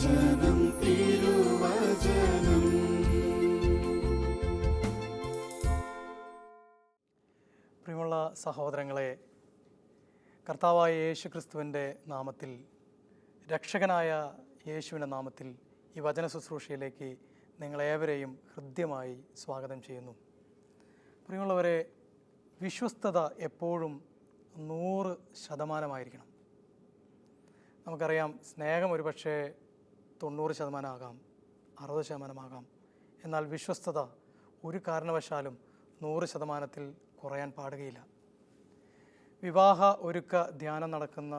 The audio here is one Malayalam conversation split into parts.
തിരുവചനം. പ്രിയമുള്ള സഹോദരങ്ങളെ കർത്താവായ യേശു ക്രിസ്തുവിന്റെ നാമത്തിൽ രക്ഷകനായ യേശുവിന്റെ നാമത്തിൽ ഈ വചന ശുശ്രൂഷയിലേക്ക് നിങ്ങളേവരെയും ഹൃദ്യമായി സ്വാഗതം ചെയ്യുന്നു. പ്രിയമുള്ളവരെ വിശ്വസ്തത എപ്പോഴും നൂറ് ശതമാനമായിരിക്കണം. നമുക്കറിയാം സ്നേഹം ഒരുപക്ഷെ തൊണ്ണൂറ് ശതമാനമാകാം അറുപത് ശതമാനമാകാം. എന്നാൽ വിശ്വസ്തത ഒരു കാരണവശാലും നൂറ് ശതമാനത്തിൽ കുറയാൻ പാടുകയില്ല. വിവാഹ ഒരുക്ക ധ്യാനം നടക്കുന്ന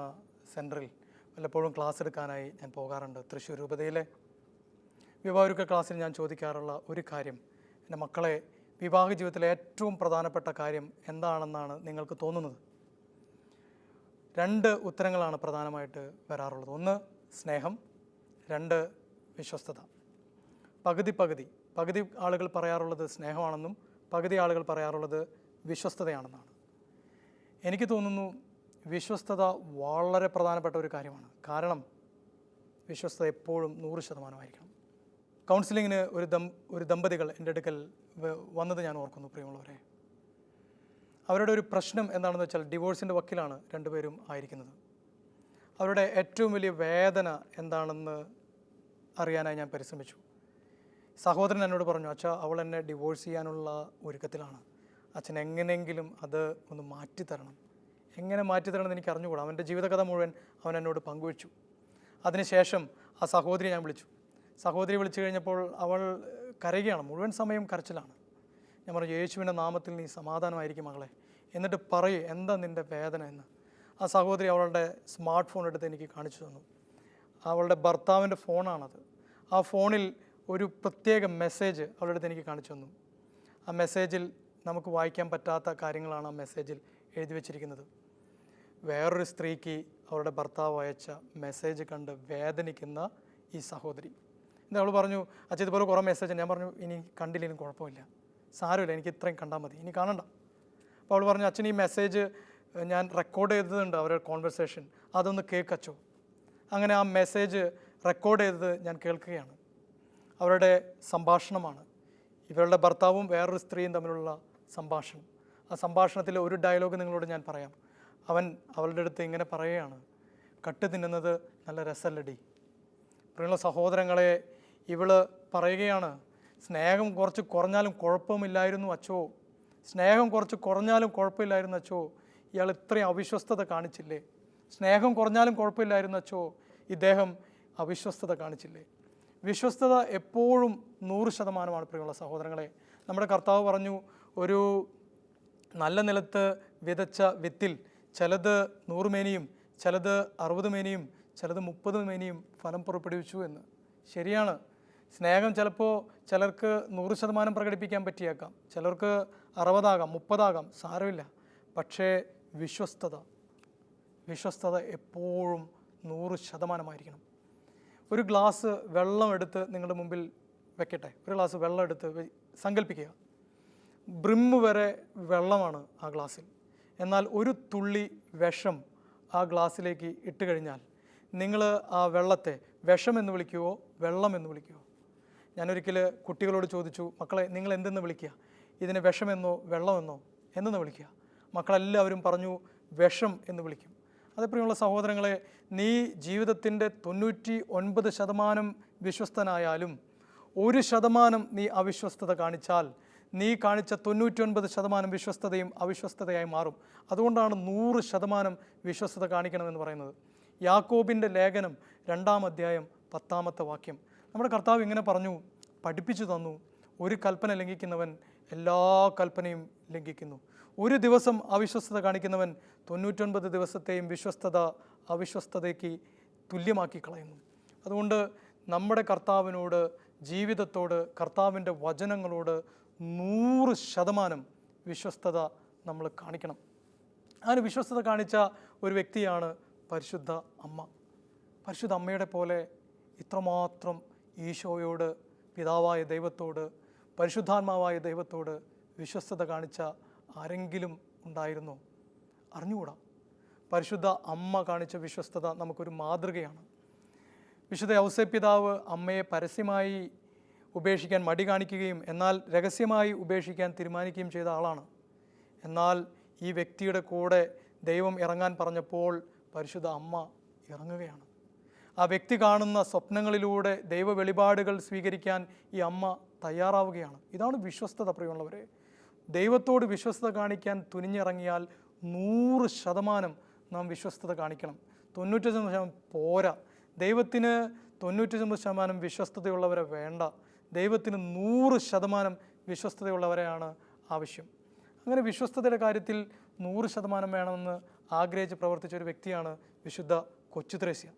സെന്ററിൽ വല്ലപ്പോഴും ക്ലാസ് എടുക്കാനായി ഞാൻ പോകാറുണ്ട് തൃശ്ശൂർ രൂപതയിലെ വിവാഹ ഒരുക്ക ക്ലാസ്സിൽ ഞാൻ ചോദിക്കാറുള്ള ഒരു കാര്യം എന്റെ മക്കളെ വിവാഹ ജീവിതത്തിലെ ഏറ്റവും പ്രധാനപ്പെട്ട കാര്യം എന്താണെന്നാണ് നിങ്ങൾക്ക് തോന്നുന്നത്? രണ്ട് ഉത്തരങ്ങളാണ് പ്രധാനമായിട്ട് വരാറുള്ളത്. ഒന്ന് സ്നേഹം. രണ്ട് വിശ്വസ്തത. പകുതി പകുതി. പകുതി ആളുകൾ പറയാറുള്ളത് സ്നേഹമാണെന്നും പകുതി ആളുകൾ പറയാറുള്ളത് വിശ്വസ്തതയാണെന്നാണ്. എനിക്ക് തോന്നുന്നു വിശ്വസ്തത വളരെ പ്രധാനപ്പെട്ട ഒരു കാര്യമാണ്. കാരണം വിശ്വസ്തത എപ്പോഴും നൂറ് ശതമാനമായിരിക്കണം. കൗൺസിലിങ്ങിന് ഒരു ദം ഒരു ദമ്പതികൾ എന്റെ അടുക്കൽ വന്നത് ഞാൻ ഓർക്കുന്നു പ്രിയമുള്ളവരെ. അവരുടെ ഒരു പ്രശ്നം എന്താണെന്ന് വെച്ചാൽ ഡിവോഴ്സിന്റെ വക്കിലാണ് രണ്ടുപേരും ആയിരിക്കുന്നത്. അവരുടെ ഏറ്റവും വലിയ വേദന എന്താണെന്ന് അറിയാനായി ഞാൻ പരിശ്രമിച്ചു. സഹോദരൻ എന്നോട് പറഞ്ഞു അച്ഛ അവൾ എന്നെ ഡിവോഴ്സ് ചെയ്യാനുള്ള ഒരുക്കത്തിലാണ്. അച്ഛൻ എങ്ങനെയെങ്കിലും അത് ഒന്ന് മാറ്റിത്തരണം എങ്ങനെ മാറ്റിത്തരണം എന്ന് എനിക്ക് അറിഞ്ഞുകൂടാ. അവന്റെ ജീവിതകഥ മുഴുവൻ അവൻ എന്നോട് പങ്കുവച്ചു. അതിനുശേഷം ആ സഹോദരി ഞാൻ വിളിച്ചു. സഹോദരി വിളിച്ചു കഴിഞ്ഞപ്പോൾ അവൾ കരയുകയാണ്. മുഴുവൻ സമയം കരച്ചിലാണ്. ഞാൻ പറഞ്ഞു യേശുവിന്റെ നാമത്തിൽ നീ സമാധാനമായിരിക്കും മകളെ. എന്നിട്ട് പറയൂ എന്താ നിന്റെ വേദന എന്ന്. ആ സഹോദരി അവളുടെ സ്മാർട്ട് ഫോൺ എടുത്ത് എനിക്ക് കാണിച്ചു തന്നു. അവളുടെ ഭർത്താവിന്റെ ഫോണാണത്. ആ ഫോണിൽ ഒരു പ്രത്യേക മെസ്സേജ് അവളുടെ അടുത്ത് എനിക്ക് കാണിച്ചു തന്നു. ആ മെസ്സേജിൽ നമുക്ക് വായിക്കാൻ പറ്റാത്ത കാര്യങ്ങളാണ് ആ മെസ്സേജിൽ എഴുതി വച്ചിരിക്കുന്നത്. വേറൊരു സ്ത്രീക്ക് അവരുടെ ഭർത്താവ് അയച്ച മെസ്സേജ് കണ്ട് വേദനിക്കുന്ന ഈ സഹോദരി. എന്നാൽ അവൾ പറഞ്ഞു അച്ഛൻ ഇതുപോലെ കുറേ മെസ്സേജ് ഞാൻ പറഞ്ഞു ഇനി കണ്ടില്ലെങ്കിലും കുഴപ്പമില്ല. സാരമില്ല എനിക്ക് ഇത്രയും കണ്ടാൽ മതി. ഇനി കാണണ്ട. അപ്പോൾ അവൾ പറഞ്ഞു അച്ഛൻ ഈ മെസ്സേജ് ഞാൻ റെക്കോർഡ് ചെയ്തതുണ്ട് അവരുടെ കോൺവെർസേഷൻ. അതൊന്ന് കേൾക്കച്ചോ അങ്ങനെ ആ മെസ്സേജ് റെക്കോർഡ് ചെയ്തത് ഞാൻ കേൾക്കുകയാണ്. അവരുടെ സംഭാഷണമാണ്. ഇവരുടെ ഭർത്താവും വേറൊരു സ്ത്രീയും തമ്മിലുള്ള സംഭാഷണം. ആ സംഭാഷണത്തിലെ ഒരു ഡയലോഗ് നിങ്ങളോട് ഞാൻ പറയാം. അവൻ അവളുടെ അടുത്ത് ഇങ്ങനെ പറയുകയാണ്. കട്ട് തിന്നുന്നത് നല്ല രസല്ലടി പ്രിയമുള്ള സഹോദരങ്ങളെ ഇവൾ പറയുകയാണ് സ്നേഹം കുറച്ച് കുറഞ്ഞാലും കുഴപ്പമില്ലായിരുന്നു അച്ചോ. സ്നേഹം കുറച്ച് കുറഞ്ഞാലും കുഴപ്പമില്ലായിരുന്നു അച്ചോ. ഇയാൾ ഇത്രയും അവിശ്വസ്തത കാണിച്ചില്ലേ. സ്നേഹം കുറഞ്ഞാലും കുഴപ്പമില്ലായിരുന്നു അച്ചോ. ഇദ്ദേഹം അവിശ്വസ്തത കാണിച്ചില്ലേ? വിശ്വസ്തത എപ്പോഴും നൂറ് ശതമാനമാണ് പ്രിയമുള്ള സഹോദരങ്ങളെ. നമ്മുടെ കർത്താവ് പറഞ്ഞു ഒരു നല്ല നിലത്ത് വിതച്ച വിത്തിൽ ചിലത് നൂറ് മേനിയും ചിലത് അറുപത് മേനിയും ചിലത് മുപ്പത് മേനിയും ഫലം പുറപ്പെടുവിച്ചു എന്ന്. ശരിയാണ്. സ്നേഹം ചിലപ്പോൾ ചിലർക്ക് നൂറ് ശതമാനം പ്രകടിപ്പിക്കാൻ പറ്റിയേക്കാം. ചിലർക്ക് അറുപതാകാം മുപ്പതാകാം സാരമില്ല. പക്ഷേ വിശ്വസ്തത വിശ്വസ്തത എപ്പോഴും നൂറ് ശതമാനമായിരിക്കണം. ഒരു ഗ്ലാസ് വെള്ളം എടുത്ത് നിങ്ങളുടെ മുമ്പിൽ വെക്കട്ടെ. ഒരു ഗ്ലാസ് വെള്ളം എടുത്ത് സങ്കല്പിക്കുക ബ്രിമ്മ് വരെ വെള്ളമാണ് ആ ഗ്ലാസ്സിൽ. എന്നാൽ ഒരു തുള്ളി വിഷം ആ ഗ്ലാസ്സിലേക്ക് ഇട്ട് കഴിഞ്ഞാൽ നിങ്ങൾ ആ വെള്ളത്തെ വിഷം എന്ന് വിളിക്കുവോ വെള്ളം എന്ന് വിളിക്കുവോ? ഞാനൊരിക്കൽ കുട്ടികളോട് ചോദിച്ചു മക്കളെ നിങ്ങൾ എന്തെന്ന് വിളിക്കുക? ഇതിനെ വിഷമെന്നോ വെള്ളമെന്നോ എന്തെന്ന് വിളിക്കുക? മക്കളെല്ലാവരും പറഞ്ഞു വിഷം എന്ന് വിളിക്കും. അതേപ്രിയമുള്ള സഹോദരങ്ങളെ നീ ജീവിതത്തിന്റെ തൊണ്ണൂറ്റി ഒൻപത് ശതമാനം വിശ്വസ്തനായാലും ഒരു ശതമാനം നീ അവിശ്വസ്തത കാണിച്ചാൽ നീ കാണിച്ച തൊണ്ണൂറ്റൊൻപത് ശതമാനം വിശ്വസ്തതയും അവിശ്വസ്തതയായി മാറും. അതുകൊണ്ടാണ് നൂറ് ശതമാനം വിശ്വസ്തത കാണിക്കണമെന്ന് പറയുന്നത്. യാക്കോബിന്റെ ലേഖനം രണ്ടാം അധ്യായം പത്താമത്തെ വാക്യം. നമ്മുടെ കർത്താവ് ഇങ്ങനെ പറഞ്ഞു പഠിപ്പിച്ചു തന്നു ഒരു കൽപ്പന ലംഘിക്കുന്നവൻ എല്ലാ കൽപ്പനയും ലംഘിക്കുന്നു. ഒരു ദിവസം അവിശ്വസ്തത കാണിക്കുന്നവൻ തൊണ്ണൂറ്റൊൻപത് ദിവസത്തെയും വിശ്വസ്തത അവിശ്വസ്തതയ്ക്ക് തുല്യമാക്കി കളയുന്നു. അതുകൊണ്ട് നമ്മുടെ കർത്താവിനോട് ജീവിതത്തോട് കർത്താവിന്റെ വചനങ്ങളോട് നൂറ് ശതമാനം വിശ്വസ്തത നമ്മൾ കാണിക്കണം. അങ്ങനെ വിശ്വസ്തത കാണിച്ച ഒരു വ്യക്തിയാണ് പരിശുദ്ധ അമ്മ. പരിശുദ്ധ അമ്മയുടെ പോലെ ഇത്രമാത്രം ഈശോയോട് പിതാവായ ദൈവത്തോട് പരിശുദ്ധാത്മാവായ ദൈവത്തോട് വിശ്വസ്തത കാണിച്ച ആരെങ്കിലും ഉണ്ടായിരുന്നോ? അറിഞ്ഞുകൂടാ. പരിശുദ്ധ അമ്മ കാണിച്ച വിശ്വസ്തത നമുക്കൊരു മാതൃകയാണ്. വിശുദ്ധ ഔസേ അമ്മയെ പരസ്യമായി ഉപേക്ഷിക്കാൻ മടി കാണിക്കുകയും എന്നാൽ രഹസ്യമായി ഉപേക്ഷിക്കാൻ തീരുമാനിക്കുകയും ചെയ്ത ആളാണ്. എന്നാൽ ഈ വ്യക്തിയുടെ കൂടെ ദൈവം ഇറങ്ങാൻ പറഞ്ഞപ്പോൾ പരിശുദ്ധ അമ്മ ഇറങ്ങുകയാണ്. ആ വ്യക്തി കാണുന്ന സ്വപ്നങ്ങളിലൂടെ ദൈവ വെളിപാടുകൾ സ്വീകരിക്കാൻ ഈ അമ്മ തയ്യാറാവുകയാണ്. ഇതാണ് വിശ്വസ്തത പ്രിയമുള്ളവരെ. ദൈവത്തോട് വിശ്വസ്തത കാണിക്കാൻ തുനിഞ്ഞിറങ്ങിയാൽ നൂറ് ശതമാനം നാം വിശ്വസ്തത കാണിക്കണം. തൊണ്ണൂറ്റഞ്ച് ശതമാനം പോരാ. ദൈവത്തിന് തൊണ്ണൂറ്റൊമ്പത് ശതമാനം വിശ്വസ്തതയുള്ളവരെ വേണ്ട. ദൈവത്തിന് നൂറ് ശതമാനം വിശ്വസ്തതയുള്ളവരെയാണ് ആവശ്യം. അങ്ങനെ വിശ്വസ്തതയുടെ കാര്യത്തിൽ നൂറ് ശതമാനം വേണമെന്ന് ആഗ്രഹിച്ച് പ്രവർത്തിച്ച ഒരു വ്യക്തിയാണ് വിശുദ്ധ കൊച്ചുത്രേസ്യ.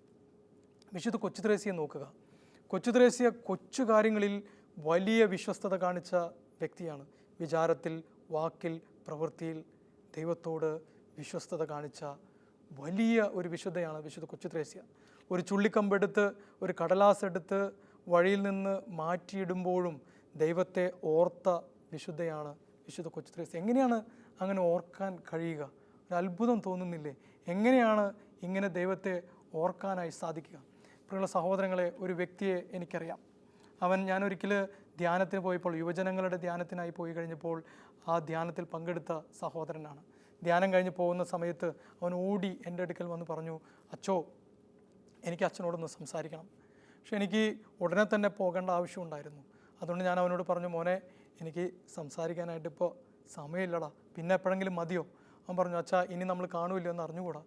വിശുദ്ധ കൊച്ചുത്രേസ്യെ നോക്കുക. കൊച്ചുത്രേസ്യ കൊച്ചു കാര്യങ്ങളിൽ വലിയ വിശ്വസ്തത കാണിച്ച വ്യക്തിയാണ്. വിചാരത്തിൽ വാക്കിൽ പ്രവൃത്തിയിൽ ദൈവത്തോട് വിശ്വസ്തത കാണിച്ച വലിയ ഒരു വിശുദ്ധയാണ് വിശുദ്ധ കൊച്ചുത്രേസ്യ ഒരു ചുള്ളിക്കമ്പെടുത്ത് ഒരു കടലാസ് എടുത്ത് വഴിയിൽ നിന്ന് മാറ്റിയിടുമ്പോഴും ദൈവത്തെ ഓർത്ത വിശുദ്ധയാണ് വിശുദ്ധ കൊച്ചുത്രേസ്യ എങ്ങനെയാണ് അങ്ങനെ ഓർക്കാൻ കഴിയുക? ഒരു അത്ഭുതം തോന്നുന്നില്ലേ? എങ്ങനെയാണ് ഇങ്ങനെ ദൈവത്തെ ഓർക്കാനായി സാധിക്കുക? പ്രിയമുള്ള സഹോദരങ്ങളെ ഒരു വ്യക്തിയെ എനിക്കറിയാം. അവൻ ഞാനൊരിക്കൽ ധ്യാനത്തിന് പോയപ്പോൾ യുവജനങ്ങളുടെ ധ്യാനത്തിനായി പോയി കഴിഞ്ഞപ്പോൾ ആ ധ്യാനത്തിൽ പങ്കെടുത്ത സഹോദരനാണ്. ധ്യാനം കഴിഞ്ഞ് പോകുന്ന സമയത്ത് അവൻ ഓടി എന്റെ അടുക്കൽ വന്ന് പറഞ്ഞു അച്ചോ എനിക്ക് അച്ഛനോടൊന്ന് സംസാരിക്കണം. പക്ഷെ എനിക്ക് ഉടനെ തന്നെ പോകേണ്ട ആവശ്യമുണ്ടായിരുന്നു അതുകൊണ്ട് ഞാൻ അവനോട് പറഞ്ഞു മോനെ എനിക്ക് സംസാരിക്കാനായിട്ട് ഇപ്പോൾ സമയമില്ലടാ. പിന്നെ എപ്പോഴെങ്കിലും മതിയോ? അവൻ പറഞ്ഞു അച്ഛാ ഇനി നമ്മൾ കാണൂല്ലോ എന്ന് അറിഞ്ഞുകൂടാ.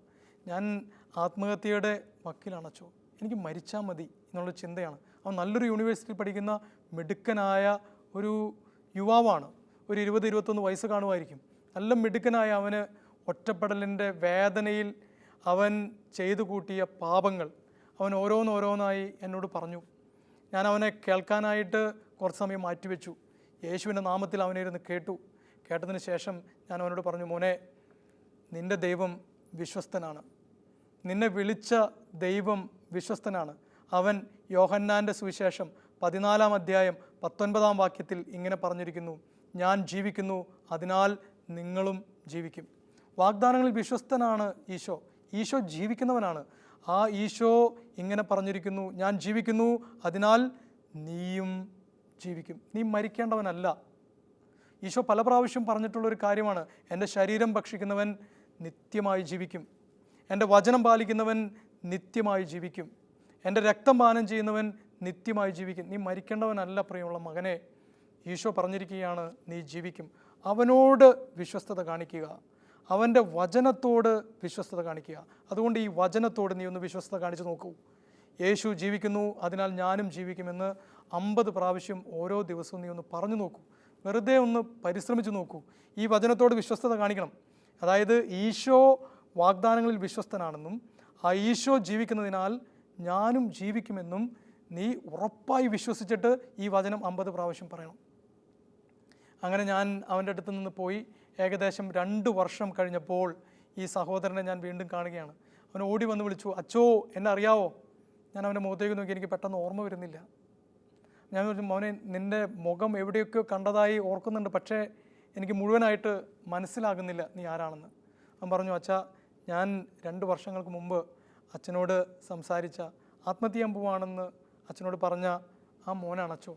ഞാൻ ആത്മഹത്യയുടെ വക്കീലാണ് അച്ചോ. എനിക്ക് മരിച്ചാൽ മതി എന്നുള്ള ചിന്തയാണ്. അവൻ നല്ലൊരു യൂണിവേഴ്സിറ്റിയിൽ പഠിക്കുന്ന മിടുക്കനായ ഒരു യുവാവാണ്. ഒരു ഇരുപത് ഇരുപത്തൊന്ന് വയസ്സ് കാണുമായിരിക്കും. നല്ല മിടുക്കനായ അവന് ഒറ്റപ്പെടലിന്റെ വേദനയിൽ അവൻ ചെയ്തു കൂട്ടിയ പാപങ്ങൾ അവൻ ഓരോന്നോരോന്നായി എന്നോട് പറഞ്ഞു. ഞാൻ അവനെ കേൾക്കാനായിട്ട് കുറച്ച് സമയം മാറ്റിവെച്ചു. യേശുവിന്റെ നാമത്തിൽ അവനെ ഇരുന്ന് കേട്ടു. കേട്ടതിന് ശേഷം ഞാൻ അവനോട് പറഞ്ഞു മോനെ നിന്റെ ദൈവം വിശ്വസ്തനാണ്. നിന്നെ വിളിച്ച ദൈവം വിശ്വസ്തനാണ്. അവൻ യോഹന്നാന്റെ സുവിശേഷം പതിനാലാം അധ്യായം പത്തൊൻപതാം വാക്യത്തിൽ ഇങ്ങനെ പറഞ്ഞിരിക്കുന്നു ഞാൻ ജീവിക്കുന്നു അതിനാൽ നിങ്ങളും ജീവിക്കും. വാഗ്ദാനങ്ങളിൽ വിശ്വസ്തനാണ് ഈശോ. ഈശോ ജീവിക്കുന്നവനാണ്. ആ ഈശോ ഇങ്ങനെ പറഞ്ഞിരിക്കുന്നു ഞാൻ ജീവിക്കുന്നു അതിനാൽ നീയും ജീവിക്കും. നീ മരിക്കേണ്ടവനല്ല. ഈശോ പല പ്രാവശ്യം പറഞ്ഞിട്ടുള്ളൊരു കാര്യമാണ് എന്റെ ശരീരം ഭക്ഷിക്കുന്നവൻ നിത്യമായി ജീവിക്കും. എന്റെ വചനം പാലിക്കുന്നവൻ നിത്യമായി ജീവിക്കും. എന്റെ രക്തം പാനം ചെയ്യുന്നവൻ നിത്യമായി ജീവിക്കും. നീ മരിക്കേണ്ടവനല്ല പ്രിയമുള്ള മകനെ. ഈശോ പറഞ്ഞിരിക്കുകയാണ് നീ ജീവിക്കും. അവനോട് വിശ്വസ്തത കാണിക്കുക. അവന്റെ വചനത്തോട് വിശ്വസ്തത കാണിക്കുക. അതുകൊണ്ട് ഈ വചനത്തോട് നീ ഒന്ന് വിശ്വസ്തത കാണിച്ചു നോക്കൂ. യേശു ജീവിക്കുന്നു അതിനാൽ ഞാനും ജീവിക്കുമെന്ന് അമ്പത് പ്രാവശ്യം ഓരോ ദിവസവും നീ ഒന്ന് പറഞ്ഞു നോക്കൂ. വെറുതെ ഒന്ന് പരിശ്രമിച്ചു നോക്കൂ. ഈ വചനത്തോട് വിശ്വസ്തത കാണിക്കണം. അതായത് ഈശോ വാഗ്ദാനങ്ങളിൽ വിശ്വസ്തനാണെന്നും ആ ഈശോ ജീവിക്കുന്നതിനാൽ ഞാനും ജീവിക്കുമെന്നും നീ ഉറപ്പായി വിശ്വസിച്ചിട്ട് ഈ വചനം അമ്പത് പ്രാവശ്യം പറയണം. അങ്ങനെ ഞാൻ അവന്റെ അടുത്ത് നിന്ന് പോയി ഏകദേശം രണ്ട് വർഷം കഴിഞ്ഞപ്പോൾ ഈ സഹോദരനെ ഞാൻ വീണ്ടും കാണുകയാണ്. അവൻ ഓടി വന്ന് വിളിച്ചു അച്ചോ എന്നെ അറിയാവോ? ഞാൻ അവന്റെ മുഖത്തേക്ക് നോക്കി എനിക്ക് പെട്ടെന്ന് ഓർമ്മ വരുന്നില്ല. ഞാൻ പറഞ്ഞു മോനെ നിന്റെ മുഖം എവിടെയൊക്കെ കണ്ടതായി ഓർക്കുന്നുണ്ട് പക്ഷേ എനിക്ക് മുഴുവനായിട്ട് മനസ്സിലാകുന്നില്ല നീ ആരാണെന്ന്. അവൻ പറഞ്ഞു അച്ഛാ ഞാൻ രണ്ട് വർഷങ്ങൾക്ക് മുമ്പ് അച്ഛനോട് സംസാരിച്ച ആത്മഹത്യ പോവാണെന്ന് അച്ഛനോട് പറഞ്ഞ ആ മോനാണ് അപ്പം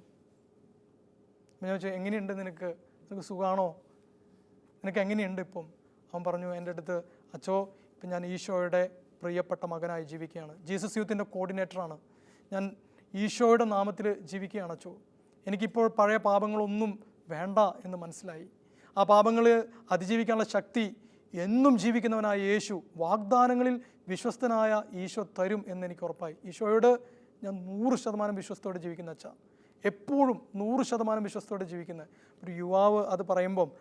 ഞാൻ ചോദിച്ചു എങ്ങനെയുണ്ട് നിനക്ക്? നിനക്ക് സുഖമാണോ നിനക്ക് എങ്ങനെയുണ്ട് ഇപ്പം? അവൻ പറഞ്ഞു എന്റെ അടുത്ത് അച്ഛോ ഇപ്പം ഞാൻ ഈശോയുടെ പ്രിയപ്പെട്ട മകനായി ജീവിക്കുകയാണ്. ജീസസ് യൂത്തിന്റെ കോർഡിനേറ്ററാണ്. ഞാൻ ഈശോയുടെ നാമത്തിൽ ജീവിക്കുകയാണ് അച്ഛോ എനിക്കിപ്പോൾ പഴയ പാപങ്ങളൊന്നും വേണ്ട എന്ന് മനസ്സിലായി. ആ പാപങ്ങൾ അതിജീവിക്കാനുള്ള ശക്തി എന്നും ജീവിക്കുന്നവനായ യേശു വാഗ്ദാനങ്ങളിൽ വിശ്വസ്തനായ ഈശോ തരും എന്ന് എനിക്ക് ഉറപ്പായി ഈശോയോട് ഞാൻ നൂറ് ശതമാനം വിശ്വസ്തയോടെ ജീവിക്കുന്ന അച്ഛ. എപ്പോഴും നൂറ് ശതമാനം വിശ്വസ്തയോടെ ജീവിക്കുന്ന ഒരു യുവാവ് അത് പറയുമ്പം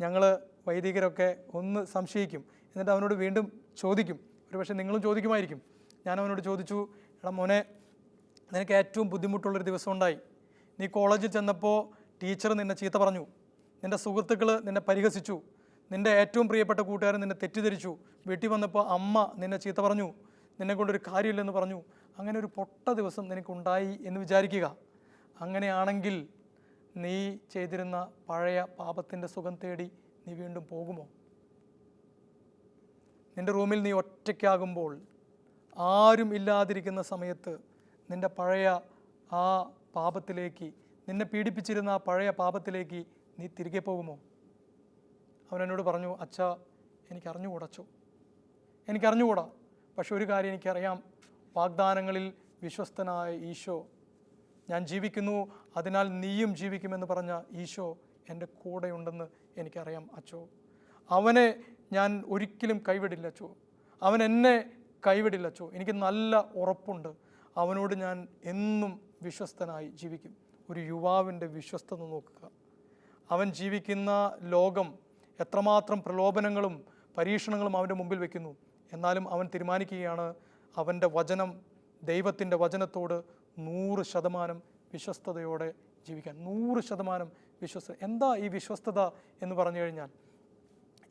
ഞങ്ങൾ വൈദികരൊക്കെ ഒന്ന് സംശയിക്കും. എന്നിട്ട് അവനോട് വീണ്ടും ചോദിക്കും. ഒരു പക്ഷേ നിങ്ങളും ചോദിക്കുമായിരിക്കും. ഞാൻ അവനോട് ചോദിച്ചു എടാ മോനെ നിനക്ക് ഏറ്റവും ബുദ്ധിമുട്ടുള്ളൊരു ദിവസം ഉണ്ടായി നീ കോളേജിൽ ചെന്നപ്പോൾ ടീച്ചർ നിന്നെ ചീത്ത പറഞ്ഞു. നിന്റെ സുഹൃത്തുക്കൾ നിന്നെ പരിഹസിച്ചു. നിന്റെ ഏറ്റവും പ്രിയപ്പെട്ട കൂട്ടുകാരൻ നിന്നെ തെറ്റിദ്ധരിച്ചു. വീട്ടിൽ വന്നപ്പോൾ അമ്മ നിന്നെ ചീത്ത പറഞ്ഞു. നിന്നെ കൊണ്ടൊരു കാര്യമില്ലെന്ന് പറഞ്ഞു. അങ്ങനെ ഒരു പൊട്ട ദിവസം നിനക്കുണ്ടായി എന്ന് വിചാരിക്കുക. അങ്ങനെയാണെങ്കിൽ നീ ചെയ്തിരുന്ന പഴയ പാപത്തിന്റെ സുഖം തേടി നീ വീണ്ടും പോകുമോ? നിന്റെ റൂമിൽ നീ ഒറ്റയ്ക്കാകുമ്പോൾ ആരും ഇല്ലാതിരിക്കുന്ന സമയത്ത് നിന്റെ പഴയ ആ പാപത്തിലേക്ക് നിന്നെ പീഡിപ്പിച്ചിരുന്ന ആ പഴയ പാപത്തിലേക്ക് നീ തിരികെ പോകുമോ? അവൻ എന്നോട് പറഞ്ഞു അച്ഛ എനിക്ക് അറിഞ്ഞുകൂടച്ചോ എനിക്കറിഞ്ഞുകൂടാ. പക്ഷെ ഒരു കാര്യം എനിക്കറിയാം. വാഗ്ദാനങ്ങളിൽ വിശ്വസ്തനായ ഈശോ ഞാൻ ജീവിക്കുന്നു. അതിനാൽ നീയും ജീവിക്കുമെന്ന് പറഞ്ഞ ഈശോ എന്റെ കൂടെയുണ്ടെന്ന് എനിക്കറിയാം അച്ചോ അവനെ ഞാൻ ഒരിക്കലും കൈവിടില്ല അച്ചോ അവൻ എന്നെ കൈവിടില്ല അച്ചോ എനിക്ക് നല്ല ഉറപ്പുണ്ട്. അവനോട് ഞാൻ എന്നും വിശ്വസ്തനായി ജീവിക്കും. ഒരു യുവാവിന്റെ വിശ്വസ്തത നോക്കുക. അവൻ ജീവിക്കുന്ന ലോകം എത്രമാത്രം പ്രലോഭനങ്ങളും പരീക്ഷണങ്ങളും അവന്റെ മുമ്പിൽ വെക്കുന്നു. എന്നാലും അവൻ തീരുമാനിക്കുകയാണ് അവന്റെ വചനം ദൈവത്തിന്റെ വചനത്തോട് നൂറ് ശതമാനം വിശ്വസ്തയോടെ ജീവിക്കാൻ. നൂറ് ശതമാനം വിശ്വസ്ത എന്താ ഈ വിശ്വസ്തത എന്ന് പറഞ്ഞു കഴിഞ്ഞാൽ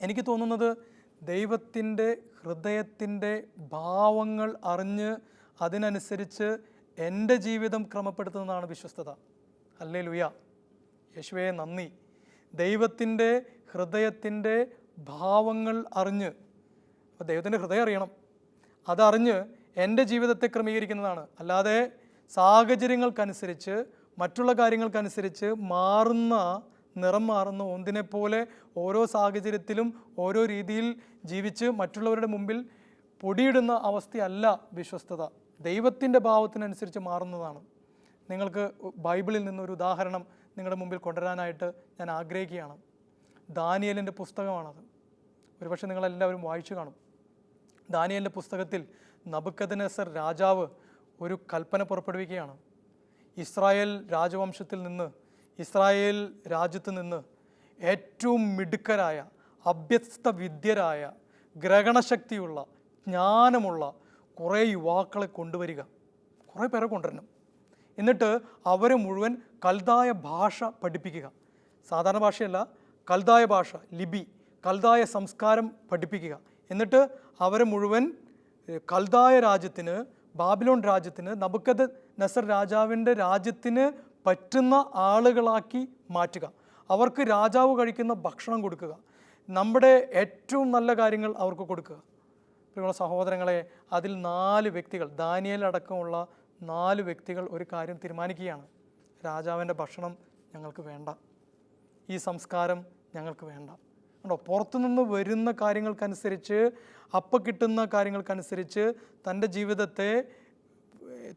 എനിക്ക് തോന്നുന്നത് ദൈവത്തിന്റെ ഹൃദയത്തിന്റെ ഭാവങ്ങൾ അറിഞ്ഞ് അതിനനുസരിച്ച് എന്റെ ജീവിതം ക്രമപ്പെടുത്തുന്നതാണ് വിശ്വസ്തത. അല്ലേ ലുയ യേശുവേ നന്ദി. ദൈവത്തിന്റെ ഹൃദയത്തിന്റെ ഭാവങ്ങൾ അറിഞ്ഞ് ദൈവത്തിന്റെ ഹൃദയം അറിയണം. അതറിഞ്ഞ് എന്റെ ജീവിതത്തെ ക്രമീകരിക്കുന്നതാണ്. അല്ലാതെ സാഹചര്യങ്ങൾക്കനുസരിച്ച് മറ്റുള്ള കാര്യങ്ങൾക്കനുസരിച്ച് മാറുന്ന നിറം മാറുന്ന ഒന്നിനെ പോലെ ഓരോ സാഹചര്യത്തിലും ഓരോ രീതിയിൽ ജീവിച്ച് മറ്റുള്ളവരുടെ മുമ്പിൽ പൊടിയിടുന്ന അവസ്ഥയല്ല വിശ്വസ്തത. ദൈവത്തിന്റെ ഭാവത്തിനനുസരിച്ച് മാറുന്നതാണ്. നിങ്ങൾക്ക് ബൈബിളിൽ നിന്നൊരു ഉദാഹരണം നിങ്ങളുടെ മുമ്പിൽ കൊണ്ടുവരാനായിട്ട് ഞാൻ ആഗ്രഹിക്കുകയാണ്. ദാനിയലിന്റെ പുസ്തകമാണത്. ഒരുപക്ഷെ നിങ്ങളെല്ലാവരും വായിച്ചു കാണും. ദാനിയലിന്റെ പുസ്തകത്തിൽ നബുക്കദനസർ രാജാവ് ഒരു കൽപ്പന പുറപ്പെടുവിക്കുകയാണ്. ഇസ്രായേൽ രാജവംശത്തിൽ നിന്ന് ഇസ്രായേൽ രാജ്യത്ത് നിന്ന് ഏറ്റവും മിടുക്കരായ അഭ്യസ്ത വിദ്യരായ ഗ്രഹണശക്തിയുള്ള ജ്ഞാനമുള്ള കുറേ യുവാക്കളെ കൊണ്ടുവരിക. കുറേ പേരെ കൊണ്ടുവരണം. എന്നിട്ട് അവരെ മുഴുവൻ കൽതായ ഭാഷ പഠിപ്പിക്കുക. സാധാരണ ഭാഷയല്ല കൽതായ ഭാഷ ലിപി കൽതായ സംസ്കാരം പഠിപ്പിക്കുക. എന്നിട്ട് അവരെ മുഴുവൻ കൽതായ രാജ്യത്തിന് ബാബിലോൺ രാജ്യത്തിന് നബുക്കത് നസർ രാജാവിന്റെ രാജ്യത്തിന് പറ്റുന്ന ആളുകളാക്കി മാറ്റുക. അവർക്ക് രാജാവ് കഴിക്കുന്ന ഭക്ഷണം കൊടുക്കുക. നമ്മുടെ ഏറ്റവും നല്ല കാര്യങ്ങൾ അവർക്ക് കൊടുക്കുക. പ്രിയമുള്ള സഹോദരങ്ങളെ അതിൽ നാല് വ്യക്തികൾ ദാനിയേൽ അടക്കമുള്ള നാല് വ്യക്തികൾ ഒരു കാര്യം തീരുമാനിക്കുകയാണ്. രാജാവിന്റെ ഭക്ഷണം ഞങ്ങൾക്ക് വേണ്ട. ഈ സംസ്കാരം ഞങ്ങൾക്ക് വേണ്ട. കണ്ടോ പുറത്തുനിന്ന് വരുന്ന കാര്യങ്ങൾക്കനുസരിച്ച് അപ്പം കിട്ടുന്ന കാര്യങ്ങൾക്കനുസരിച്ച് തന്റെ ജീവിതത്തെ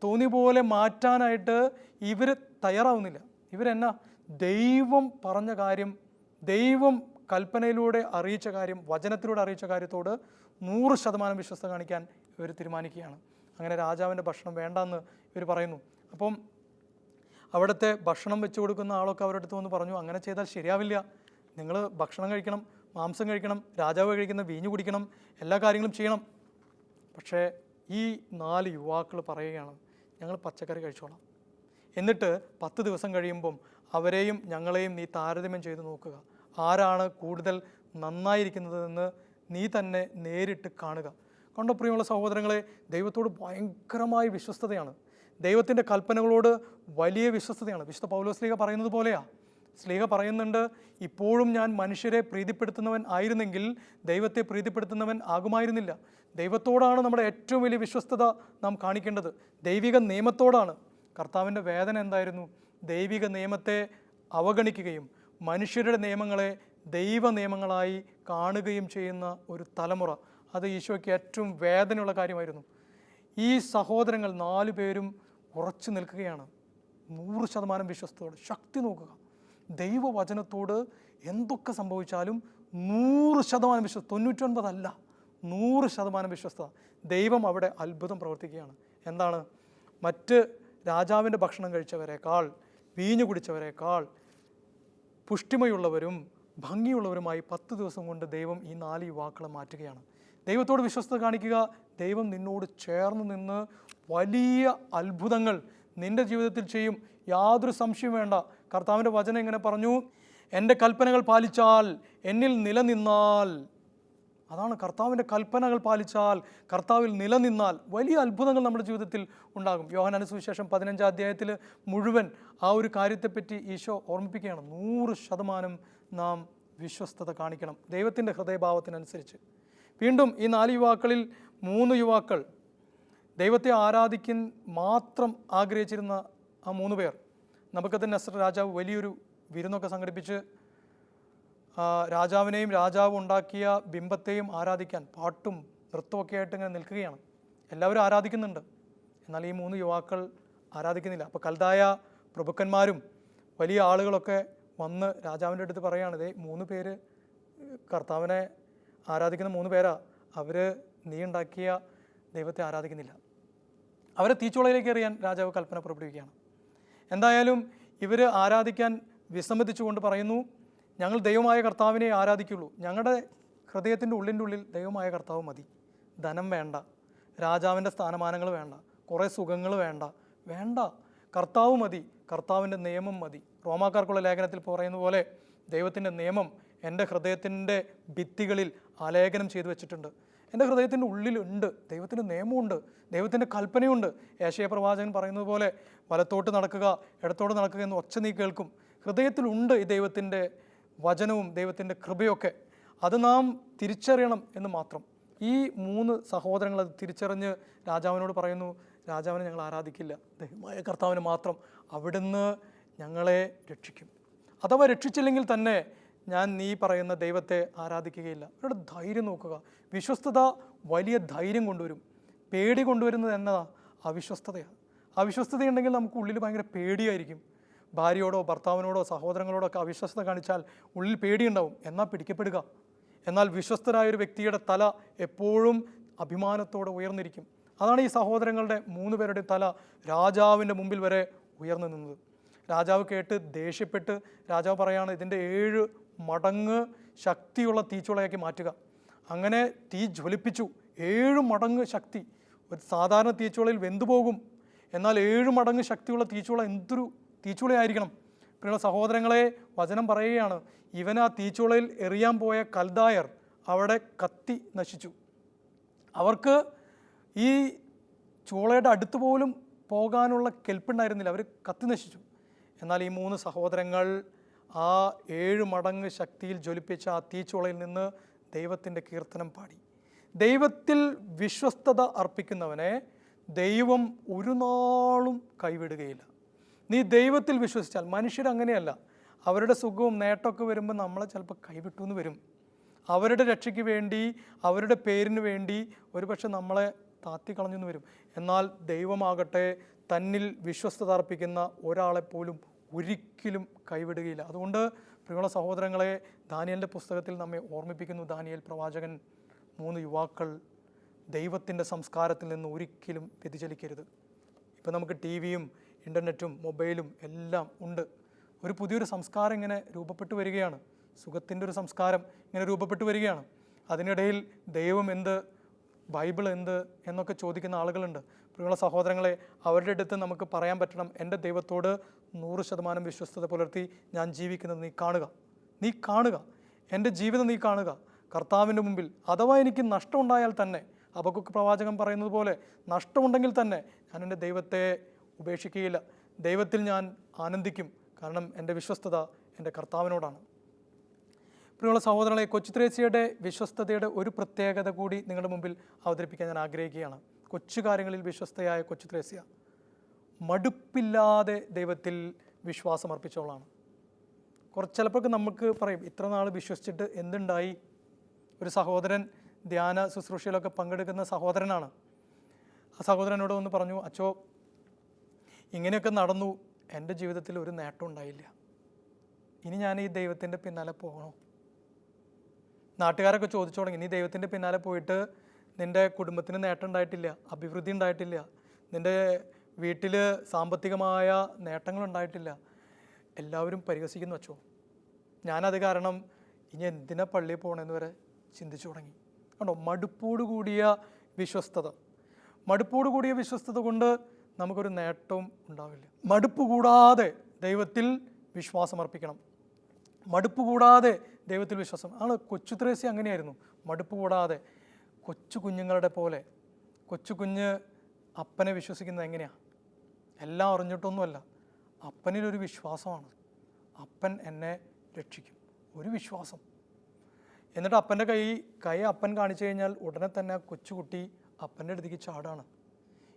തോന്നി പോലെ മാറ്റാനായിട്ട് ഇവർ തയ്യാറാവുന്നില്ല. ഇവരെന്നാ? ദൈവം പറഞ്ഞ കാര്യം ദൈവം കൽപ്പനയിലൂടെ അറിയിച്ച കാര്യം വചനത്തിലൂടെ അറിയിച്ച കാര്യത്തോട് നൂറ് ശതമാനം വിശ്വസ്ത കാണിക്കാൻ ഇവർ തീരുമാനിക്കുകയാണ്. അങ്ങനെ രാജാവിന്റെ ഭക്ഷണം വേണ്ടെന്ന് ഇവർ പറയുന്നു. അപ്പം അവിടുത്തെ ഭക്ഷണം വെച്ചു കൊടുക്കുന്ന ആളൊക്കെ അവരുടെ അടുത്ത് വന്ന് പറഞ്ഞു അങ്ങനെ ചെയ്താൽ ശരിയാവില്ല. നിങ്ങൾ ഭക്ഷണം കഴിക്കണം മാംസം കഴിക്കണം രാജാവ് കഴിക്കുന്ന വീഞ്ഞു കുടിക്കണം എല്ലാ കാര്യങ്ങളും ചെയ്യണം. പക്ഷേ ഈ നാല് യുവാക്കൾ പറയുകയാണ് ഞങ്ങൾ പച്ചക്കറി കഴിച്ചോളാം. എന്നിട്ട് പത്ത് ദിവസം കഴിയുമ്പം അവരെയും ഞങ്ങളെയും നീ താരതമ്യം ചെയ്ത് നോക്കുക. ആരാണ് കൂടുതൽ നന്നായിരിക്കുന്നതെന്ന് നീ തന്നെ നേരിട്ട് കാണുക. കണ്ടപ്രിയമുള്ള സഹോദരങ്ങളെ ദൈവത്തോട് ഭയങ്കരമായ വിശ്വസ്തതയാണ്. ദൈവത്തിന്റെ കൽപ്പനകളോട് വലിയ വിശ്വസ്തതയാണ്. വിശുദ്ധ പൗലോസ്ലീഗ പറയുന്നത് പോലെയാ. സ്ലീഹ പറയുന്നുണ്ട്. ഇപ്പോഴും ഞാൻ മനുഷ്യരെ പ്രീതിപ്പെടുത്തുന്നവൻ ആയിരുന്നെങ്കിൽ ദൈവത്തെ പ്രീതിപ്പെടുത്തുന്നവൻ ആകുമായിരുന്നില്ല. ദൈവത്തോടാണ് നമ്മുടെ ഏറ്റവും വലിയ വിശ്വസ്തത നാം കാണിക്കേണ്ടത്. ദൈവിക നിയമത്തോടാണ്. കർത്താവിന്റെ വേദന എന്തായിരുന്നു? ദൈവിക നിയമത്തെ അവഗണിക്കുകയും മനുഷ്യരുടെ നിയമങ്ങളെ ദൈവ നിയമങ്ങളായി കാണുകയും ചെയ്യുന്ന ഒരു തലമുറ. അത് ഈശോയ്ക്ക് ഏറ്റവും വേദനയുള്ള കാര്യമായിരുന്നു. ഈ സഹോദരങ്ങൾ നാലു പേരും ഉറച്ചു നിൽക്കുകയാണ്. നൂറ് ശതമാനം വിശ്വസ്തയോട് ശക്തി നോക്കുക. ദൈവവചനത്തോട് എന്തൊക്കെ സംഭവിച്ചാലും നൂറ് ശതമാനം വിശ്വസ്ത തൊണ്ണൂറ്റൊൻപതല്ല നൂറ് ശതമാനം വിശ്വസ്ത ദൈവം അവിടെ അത്ഭുതം പ്രവർത്തിക്കുകയാണ്. എന്താണ്? മറ്റ് രാജാവിന്റെ ഭക്ഷണം കഴിച്ചവരെക്കാൾ വീഞ്ഞു കുടിച്ചവരെക്കാൾ പുഷ്ടിമയുള്ളവരും ഭംഗിയുള്ളവരുമായി പത്ത് ദിവസം കൊണ്ട് ദൈവം ഈ നാല് യുവാക്കളെ മാറ്റുകയാണ്. ദൈവത്തോട് വിശ്വസ്ത കാണിക്കുക ദൈവം നിന്നോട് ചേർന്ന് നിന്ന് വലിയ അത്ഭുതങ്ങൾ നിന്റെ ജീവിതത്തിൽ ചെയ്യും. യാതൊരു സംശയം വേണ്ട. കർത്താവിന്റെ വചനം ഇങ്ങനെ പറഞ്ഞു എന്റെ കൽപ്പനകൾ പാലിച്ചാൽ എന്നിൽ നിലനിന്നാൽ. അതാണ് കർത്താവിന്റെ കൽപ്പനകൾ പാലിച്ചാൽ കർത്താവിൽ നിലനിന്നാൽ വലിയ അത്ഭുതങ്ങൾ നമ്മുടെ ജീവിതത്തിൽ ഉണ്ടാകും. യോഹനാന സുവിശേഷം പതിനഞ്ചാം അധ്യായത്തിൽ മുഴുവൻ ആ ഒരു കാര്യത്തെപ്പറ്റി ഈശോ ഓർമ്മിപ്പിക്കുകയാണ്. നൂറ് ശതമാനം നാം വിശ്വസ്തത കാണിക്കണം. ദൈവത്തിന്റെ ഹൃദയഭാവത്തിനനുസരിച്ച്. വീണ്ടും ഈ നാല് യുവാക്കളിൽ മൂന്ന് യുവാക്കൾ ദൈവത്തെ ആരാധിക്കാൻ മാത്രം ആഗ്രഹിച്ചിരുന്ന ആ മൂന്ന് പേർ. നമുക്കത് നസർ രാജാവ് വലിയൊരു വിരുന്നൊക്കെ സംഘടിപ്പിച്ച് രാജാവിനെയും രാജാവ് ഉണ്ടാക്കിയ ബിംബത്തെയും ആരാധിക്കാൻ പാട്ടും നൃത്തമൊക്കെ ആയിട്ട് ഇങ്ങനെ നിൽക്കുകയാണ്. എല്ലാവരും ആരാധിക്കുന്നുണ്ട്. എന്നാൽ ഈ മൂന്ന് യുവാക്കൾ ആരാധിക്കുന്നില്ല. അപ്പോൾ കൽതായ പ്രഭുക്കന്മാരും വലിയ ആളുകളൊക്കെ വന്ന് രാജാവിന്റെ അടുത്ത് പറയുകയാണ് ഇതേ മൂന്ന് പേര് കർത്താവിനെ ആരാധിക്കുന്ന മൂന്ന് പേരാ. അവർ നീ ഉണ്ടാക്കിയ ദൈവത്തെ ആരാധിക്കുന്നില്ല. അവരെ തീച്ചുളയിലേക്ക് എറിയാൻ രാജാവ് കൽപ്പന പുറപ്പെടുവിക്കുകയാണ്. എന്തായാലും ഇവർ ആരാധിക്കാൻ വിസമ്മതിച്ചുകൊണ്ട് പറയുന്നു ഞങ്ങൾ ദൈവമായ കർത്താവിനെ ആരാധിക്കുള്ളൂ. ഞങ്ങളുടെ ഹൃദയത്തിന്റെ ഉള്ളിന്റെ ഉള്ളിൽ ദൈവമായ കർത്താവ് മതി. ധനം വേണ്ട രാജാവിന്റെ സ്ഥാനമാനങ്ങൾ വേണ്ട കുറേ സുഖങ്ങൾ വേണ്ട വേണ്ട. കർത്താവ് മതി കർത്താവിന്റെ നിയമം മതി. റോമാക്കാർക്കുള്ള ലേഖനത്തിൽ പറയുന്ന പോലെ ദൈവത്തിന്റെ നിയമം എന്റെ ഹൃദയത്തിന്റെ ഭിത്തികളിൽ ആലേഖനം ചെയ്തു വെച്ചിട്ടുണ്ട്. എന്റെ ഹൃദയത്തിന്റെ ഉള്ളിലുണ്ട്. ദൈവത്തിന്റെ നിയമമുണ്ട്. ദൈവത്തിന്റെ കൽപ്പനയുണ്ട്. ഏഷ്യ പ്രവാചകൻ പറയുന്നത് പോലെ വലത്തോട്ട് നടക്കുക ഇടത്തോട്ട് നടക്കുക എന്ന് ഒച്ച നീ കേൾക്കും. ഹൃദയത്തിലുണ്ട് ഈ ദൈവത്തിന്റെ വചനവും ദൈവത്തിന്റെ കൃപയൊക്കെ. അത് നാം തിരിച്ചറിയണം എന്ന് മാത്രം. ഈ മൂന്ന് സഹോദരങ്ങൾ അത് തിരിച്ചറിഞ്ഞ് രാജാവിനോട് പറയുന്നു രാജാവിനെ ഞങ്ങൾ ആരാധിക്കില്ല. ദൈവമായ കർത്താവിന് മാത്രം അവിടുന്ന് ഞങ്ങളെ രക്ഷിക്കും. അഥവാ രക്ഷിച്ചില്ലെങ്കിൽ തന്നെ ഞാൻ നീ പറയുന്ന ദൈവത്തെ ആരാധിക്കുകയില്ല. അവരുടെ ധൈര്യം നോക്കുക. വിശ്വസ്തത വലിയ ധൈര്യം കൊണ്ടുവരും. പേടി കൊണ്ടുവരുന്നത് എന്നതാ? അവിശ്വസ്തതയാണ് അവിശ്വസ്തത ഉണ്ടെങ്കിൽ നമുക്ക് ഉള്ളിൽ ഭയങ്കര പേടിയായിരിക്കും. ഭാര്യയോടോ ഭർത്താവിനോടോ സഹോദരങ്ങളോടോ ഒക്കെ അവിശ്വസ്തത കാണിച്ചാൽ ഉള്ളിൽ പേടിയുണ്ടാവും. എന്നാൽ പിടിക്കപ്പെടുക. എന്നാൽ വിശ്വസ്തരായ ഒരു വ്യക്തിയുടെ തല എപ്പോഴും അഭിമാനത്തോടെ ഉയർന്നിരിക്കും. അതാണ് ഈ സഹോദരങ്ങളുടെ മൂന്ന് പേരുടെ തല രാജാവിന്റെ മുമ്പിൽ വരെ ഉയർന്നു നിന്നത്. രാജാവ് കേട്ട് ദേഷ്യപ്പെട്ട് രാജാവ് പറയാണ് ഇതിന്റെ ഏഴ് മടങ്ങ് ശക്തിയുള്ള തീച്ചുളയാക്കി മാറ്റുക. അങ്ങനെ തീ ജ്വലിപ്പിച്ചു. ഏഴ് മടങ്ങ് ശക്തി. ഒരു സാധാരണ തീച്ചുളയിൽ വെന്തുപോകും എന്നാൽ ഏഴ് മടങ്ങ് ശക്തിയുള്ള തീച്ചുള എന്തൊരു തീച്ചുളയായിരിക്കണം? പിന്നെ സഹോദരങ്ങളെ വചനം പറയുകയാണ് ഇവൻ ആ തീച്ചുളയിൽ എറിയാൻ പോയ കൽദായർ അവിടെ കത്തി നശിച്ചു. അവർക്ക് ഈ ചൂളയുടെ അടുത്ത് പോലും പോകാനുള്ള കെൽപ്പുണ്ടായിരുന്നില്ല. അവർ കത്തി നശിച്ചു. എന്നാൽ ഈ മൂന്ന് സഹോദരങ്ങൾ ആ ഏഴ് മടങ്ങ് ശക്തിയിൽ ജ്വലിപ്പിച്ച ആ തീച്ചുളയിൽ നിന്ന് ദൈവത്തിന്റെ കീർത്തനം പാടി. ദൈവത്തിൽ വിശ്വസ്തത അർപ്പിക്കുന്നവനെ ദൈവം ഒരു നാളും കൈവിടുകയില്ല. നീ ദൈവത്തിൽ വിശ്വസിച്ചാൽ മനുഷ്യരങ്ങനെയല്ല അവരുടെ സുഖവും നേട്ടമൊക്കെ വരുമ്പോൾ നമ്മളെ ചിലപ്പോൾ കൈവിട്ടു എന്ന് വരും. അവരുടെ രക്ഷയ്ക്ക് വേണ്ടി അവരുടെ പേരിന് വേണ്ടി ഒരുപക്ഷെ നമ്മളെ താത്തിക്കളഞ്ഞെന്ന് വരും. എന്നാൽ ദൈവമാകട്ടെ തന്നിൽ വിശ്വസ്തത അർപ്പിക്കുന്ന ഒരാളെപ്പോലും ഒരിക്കലും കൈവിടുകയില്ല. അതുകൊണ്ട് പ്രിയമുള്ള സഹോദരങ്ങളെ ദാനിയലിന്റെ പുസ്തകത്തിൽ നമ്മെ ഓർമ്മിപ്പിക്കുന്നു ദാനിയൽ പ്രവാചകൻ. മൂന്ന് യുവാക്കൾ ദൈവത്തിന്റെ സംസ്കാരത്തിൽ നിന്ന് ഒരിക്കലും വ്യതിചലിക്കരുത്. ഇപ്പം നമുക്ക് ടി വിയും ഇന്റർനെറ്റും മൊബൈലും എല്ലാം ഉണ്ട്. ഒരു പുതിയൊരു സംസ്കാരം ഇങ്ങനെ രൂപപ്പെട്ടു വരികയാണ്. സുഖത്തിന്റെ ഒരു സംസ്കാരം ഇങ്ങനെ രൂപപ്പെട്ടു വരികയാണ്. അതിനിടയിൽ ദൈവം എന്ത് ബൈബിൾ എന്ത് എന്നൊക്കെ ചോദിക്കുന്ന ആളുകളുണ്ട്. പ്രിയമുള്ള സഹോദരങ്ങളെ അവരുടെ അടുത്ത് നമുക്ക് പറയാൻ പറ്റണം. എന്റെ ദൈവത്തോട് നൂറ് ശതമാനം വിശ്വസ്തത പുലർത്തി ഞാൻ ജീവിക്കുന്നത് നീ കാണുക. നീ കാണുക. എന്റെ ജീവിതം നീ കാണുക. കർത്താവിന്റെ മുമ്പിൽ. അഥവാ എനിക്ക് നഷ്ടമുണ്ടായാൽ തന്നെ അബക്കുക്ക് പ്രവാചകൻ പറയുന്നത് പോലെ നഷ്ടമുണ്ടെങ്കിൽ തന്നെ ഞാൻ എന്റെ ദൈവത്തെ ഉപേക്ഷിക്കുകയില്ല. ദൈവത്തിൽ ഞാൻ ആനന്ദിക്കും. കാരണം എന്റെ വിശ്വസ്തത എന്റെ കർത്താവിനോടാണ്. പ്രിയമുള്ള സഹോദരങ്ങളെ കൊച്ചു ത്രേസ്യയുടെ വിശ്വസ്തതയുടെ ഒരു പ്രത്യേകത കൂടി നിങ്ങളുടെ മുമ്പിൽ അവതരിപ്പിക്കാൻ ഞാൻ ആഗ്രഹിക്കുകയാണ്. കൊച്ചു കാര്യങ്ങളിൽ വിശ്വസ്തയായ കൊച്ചു ത്രേസ്യ. മടുപ്പില്ലാതെ ദൈവത്തിൽ വിശ്വാസമർപ്പിച്ചവളാണ് കുറച്ച് ചിലപ്പോഴൊക്കെ നമുക്ക് പറയും ഇത്ര നാൾ വിശ്വസിച്ചിട്ട് എന്തുണ്ടായി? ഒരു സഹോദരൻ ധ്യാന ശുശ്രൂഷയിലൊക്കെ പങ്കെടുക്കുന്ന സഹോദരനാണ്. ആ സഹോദരനോട് ഒന്ന് പറഞ്ഞു അച്ചോ ഇങ്ങനെയൊക്കെ നടന്നു എന്റെ ജീവിതത്തിൽ ഒരു നേട്ടം ഉണ്ടായില്ല. ഇനി ഞാൻ ഈ ദൈവത്തിന്റെ പിന്നാലെ പോകണോ? നാട്ടുകാരൊക്കെ ചോദിച്ചു തുടങ്ങി നീ ദൈവത്തിന്റെ പിന്നാലെ പോയിട്ട് നിന്റെ കുടുംബത്തിന് നേട്ടം ഉണ്ടായിട്ടില്ല അഭിവൃദ്ധി ഉണ്ടായിട്ടില്ല നിന്റെ വീട്ടിൽ സാമ്പത്തികമായ നേട്ടങ്ങൾ ഉണ്ടായിട്ടില്ല. എല്ലാവരും പരിഹസിക്കുന്നു വച്ചോ ഞാനത് കാരണം ഇനി എന്തിനാ പള്ളിയിൽ പോകണമെന്ന് വരെ ചിന്തിച്ചു തുടങ്ങി. കണ്ടോ മടുപ്പോട് കൂടിയ വിശ്വസ്തത. മടുപ്പോട് കൂടിയ വിശ്വസ്തത കൊണ്ട് നമുക്കൊരു നേട്ടവും ഉണ്ടാവില്ല. മടുപ്പ് കൂടാതെ ദൈവത്തിൽ വിശ്വാസമർപ്പിക്കണം മടുപ്പ് കൂടാതെ ദൈവത്തിൽ വിശ്വാസം. ആണ് കൊച്ചു ത്രേസ്യ അങ്ങനെയായിരുന്നു. മടുപ്പ് കൂടാതെ കൊച്ചു കുഞ്ഞുങ്ങളുടെ പോലെ കൊച്ചു കുഞ്ഞ് അപ്പനെ വിശ്വസിക്കുന്നത് എങ്ങനെയാണ് എല്ലാം അറിഞ്ഞിട്ടൊന്നുമല്ല. അപ്പനിലൊരു വിശ്വാസമാണ്. അപ്പൻ എന്നെ രക്ഷിക്കും. ഒരു വിശ്വാസം. എന്നിട്ട് അപ്പന്റെ കൈ കൈ അപ്പൻ കാണിച്ചു കഴിഞ്ഞാൽ ഉടനെ തന്നെ ആ കൊച്ചുകുട്ടി അപ്പന്റെ അടുത്തേക്ക് ചാടാണ്.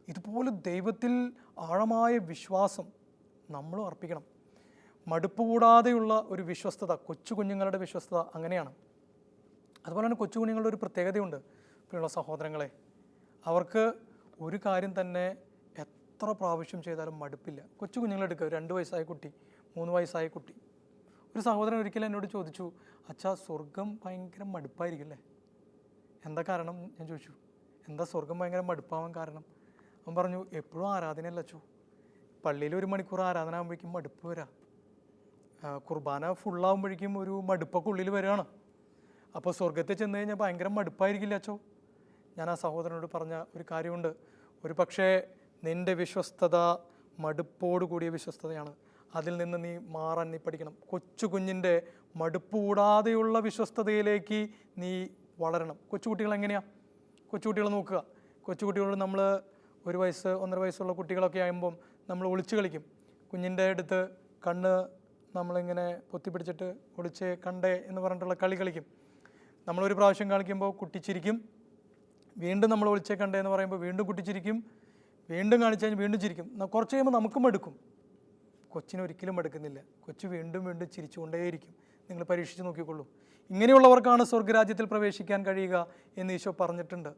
ഇതുപോലെ ദൈവത്തിൽ ആഴമായ വിശ്വാസം നമ്മളും അർപ്പിക്കണം. മടുപ്പ് കൂടാതെയുള്ള ഒരു വിശ്വസ്തത കൊച്ചു കുഞ്ഞുങ്ങളുടെ വിശ്വസ്തത അങ്ങനെയാണ്. അതുപോലെ തന്നെ കൊച്ചു കുഞ്ഞുങ്ങളുടെ ഒരു പ്രത്യേകതയുണ്ട്. പ്രിയമുള്ള സഹോദരങ്ങളെ അവർക്ക് ഒരു കാര്യം തന്നെ എത്ര പ്രാവശ്യം ചെയ്താലും മടുപ്പില്ല. കൊച്ചു കുഞ്ഞുങ്ങളെടുക്കുക രണ്ട് വയസ്സായ കുട്ടി മൂന്ന് വയസ്സായ കുട്ടി. ഒരു സഹോദരൻ ഒരിക്കലും എന്നോട് ചോദിച്ചു അച്ഛാ സ്വർഗം ഭയങ്കര മടുപ്പായിരിക്കും അല്ലേ? എന്താ കാരണം? ഞാൻ ചോദിച്ചു എന്താ സ്വർഗം ഭയങ്കര മടുപ്പാവാൻ കാരണം? അവൻ പറഞ്ഞു എപ്പോഴും ആരാധനയല്ല അച്ചു പള്ളിയിൽ ഒരു മണിക്കൂർ ആരാധന ആകുമ്പോഴേക്കും മടുപ്പ് വരാം. കുർബാന ഫുള്ളാകുമ്പോഴേക്കും ഒരു മടുപ്പൊക്കെ ഉള്ളിൽ വരികയാണ് അപ്പോൾ സ്വർഗത്തിൽ ചെന്ന് കഴിഞ്ഞാൽ ഭയങ്കര മടുപ്പായിരിക്കില്ല അച്ചോ ഞാൻ ആ സഹോദരനോട് പറഞ്ഞ ഒരു കാര്യമുണ്ട്. ഒരു പക്ഷേ നിന്റെ വിശ്വസ്തത മടുപ്പോട് കൂടിയ വിശ്വസ്തതയാണ്. അതിൽ നിന്ന് നീ മാറാൻ നീ പഠിക്കണം. കൊച്ചു കുഞ്ഞിന്റെ മടുപ്പ് കൂടാതെയുള്ള വിശ്വസ്തതയിലേക്ക് നീ വളരണം. കൊച്ചുകുട്ടികൾ എങ്ങനെയാണ് കൊച്ചുകുട്ടികൾ നോക്കുക. കൊച്ചുകുട്ടികളോട് നമ്മൾ ഒരു വയസ്സ് ഒന്നര വയസ്സുള്ള കുട്ടികളൊക്കെ ആകുമ്പം നമ്മൾ ഒളിച്ചു കളിക്കും. കുഞ്ഞിന്റെ അടുത്ത് കണ്ണ് നമ്മളിങ്ങനെ പൊത്തിപ്പിടിച്ചിട്ട് ഒളിച്ച് കണ്ടേ എന്ന് പറഞ്ഞിട്ടുള്ള കളി കളിക്കും. നമ്മളൊരു പ്രാവശ്യം കളിക്കുമ്പോൾ കുട്ടി ചിരിക്കും. വീണ്ടും നമ്മൾ ഒളിച്ചേ കണ്ടേ എന്ന് പറയുമ്പോൾ വീണ്ടും കുട്ടിച്ചിരിക്കും വീണ്ടും കാണിച്ചു കഴിഞ്ഞാൽ വീണ്ടും ചിരിക്കും. കുറച്ച് കഴിയുമ്പോൾ നമുക്കും എടുക്കും. കൊച്ചിന് ഒരിക്കലും എടുക്കുന്നില്ല. കൊച്ചു വീണ്ടും വീണ്ടും ചിരിച്ചുകൊണ്ടേയിരിക്കും. നിങ്ങൾ പരീക്ഷിച്ച് നോക്കിക്കൊള്ളൂ. ഇങ്ങനെയുള്ളവർക്കാണ് സ്വർഗരാജ്യത്തിൽ പ്രവേശിക്കാൻ കഴിയുക എന്ന് ഈശോ പറഞ്ഞിട്ടുണ്ട്.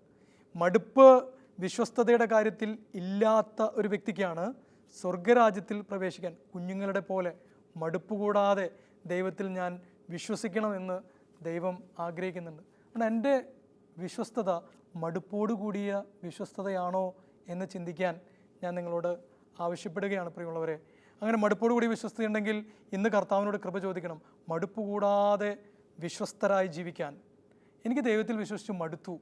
മടുപ്പ് വിശ്വസ്തതയുടെ കാര്യത്തിൽ ഇല്ലാത്ത ഒരു വ്യക്തിക്കാണ് സ്വർഗരാജ്യത്തിൽ പ്രവേശിക്കാൻ കുഞ്ഞുങ്ങളുടെ പോലെ മടുപ്പ് കൂടാതെ ദൈവത്തിൽ ഞാൻ വിശ്വസിക്കണമെന്ന് ദൈവം ആഗ്രഹിക്കുന്നുണ്ട്. എന്റെ വിശ്വസ്തത മടുപ്പോടു കൂടിയ വിശ്വസ്തതയാണോ എന്ന് ചിന്തിക്കാൻ ഞാൻ നിങ്ങളോട് ആവശ്യപ്പെടുകയാണ് പ്രിയമുള്ളവരെ. അങ്ങനെ മടുപ്പോടു കൂടി വിശ്വസ്തയുണ്ടെങ്കിൽ ഇന്ന് കർത്താവിനോട് കൃപ ചോദിക്കണം. മടുപ്പ് കൂടാതെ വിശ്വസ്തരായി ജീവിക്കാൻ. എനിക്ക് ദൈവത്തിൽ വിശ്വസിച്ച് മടുത്തു.